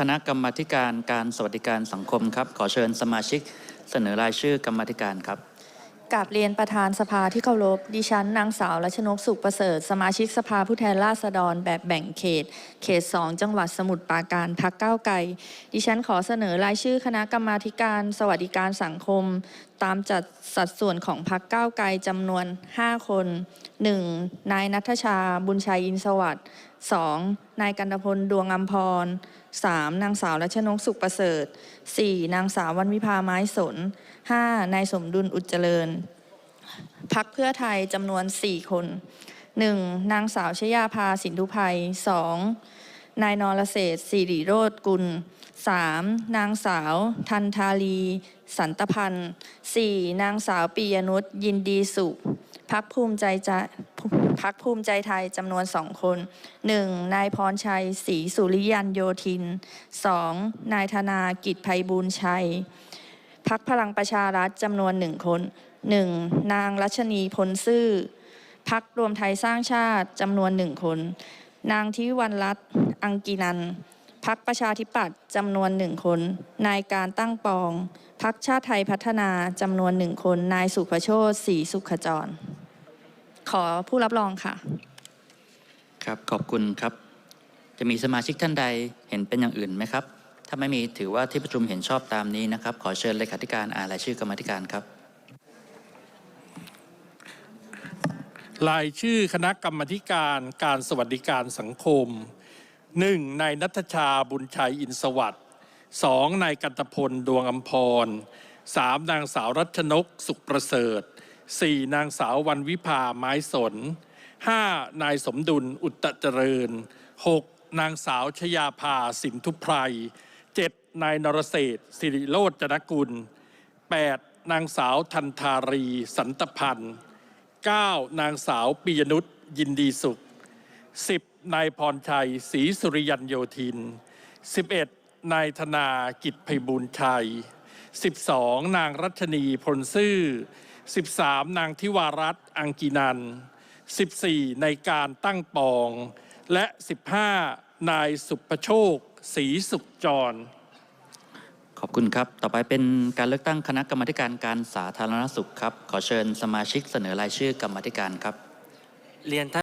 คณะกรรมาการการสวัสดิการสังคมครับ ขอเชิญสมาชิกเสนอรายชื่อกรรมธิการครับกับเรียนประธานสภาที่เคารพดิฉันนางสาวรัชนกสุขประเสริฐ สมาชิกสภาผู้แทนราษฎรแบบแบ่งเขต เขต 2 จังหวัดสมุทรปราการพักเก้าวไกลดิฉันขอเสนอรายชื่อคณะกรรมาการสวัสดิการสังคม ตามจัดสัดส่วนของพักเก้าวไกลจำนวน 5 คน 1. นายนัทชา บุญชัยอินสวัสด์ 2. นายกันตพล ดวงอัมพร 3. นางสาวรัชนกสุขประเสริฐ 4. นางสาววันวิภาไม้สน 5. นายสมดุลอุจเจริญ พักเพื่อไทยจำนวน 4 คน 1. นางสาวชยาภาสินทุภัย 2. นายนรเศษสิริโรธกุล 3. นางสาว ทันทาลี สันตพันธ์ 4. นางสาวปียนุชยินดีสุขพักภูมิใจจะพักภูมิใจไทยจำนวนสองคน 1. นายพรชัยศรีสุริยันโยธิน 2. นายธนากิจไพบูลย์ชัย พักพลังประชารัฐจำนวนหนึ่งคน 1. นางรัชนีพลซื่อพักรวมไทยสร้างชาติจำนวนหนึ่งคน นางทิวันรัตน์อังกินัน พักประชาธิปัตย์จำนวนหนึ่งคน นายการตั้งปอง พักชาติไทยพัฒนาจำนวนหนึ่งคน นายสุภโชตศรีสุขจร ขอผู้รับรองค่ะ ครับขอบคุณครับ จะมีสมาชิกท่านใดเห็นเป็นอย่างอื่นไหมครับ ถ้าไม่มีถือว่าที่ประชุมเห็นชอบตามนี้นะครับ ขอเชิญเลขาธิการอ่านรายชื่อกรรมธิการครับ รายชื่อคณะกรรมธิการการสวัสดิการสังคม 1. นายนัทชาบุญชัยอินสวัสดิ์ 2. นายกันตพลดวงอัมพร 3. นางสาวรัชนกสุขประเสริฐ 4. นางสาววันวิภาไม้สน 5. นายสมดุลอุตตเจริญ 6. นางสาวชยาภาสินทุพไพร 7. นายนรเศรษฐ์สิริโรจนกุล 8. นางสาวทันทารี สันตพันธ์ 9. นางสาวปิยนุชยินดีสุข 10. นายพรชัยศรีสุริยันโยธิน 11. นายธนากิจไพบูลย์ชัย 12. นางรัชนีพลซื่อ 13. นางทิวารัตน์อังกินัน 14. ในการตั้งปอง และ 15. นายสุภโชคศรีสุขจร ขอบคุณครับ ต่อไปเป็นการเลือกตั้งคณะกรรมการการสาธารณสุขครับ ขอเชิญสมาชิกเสนอรายชื่อกรรมธิการครับ เรียนท่าน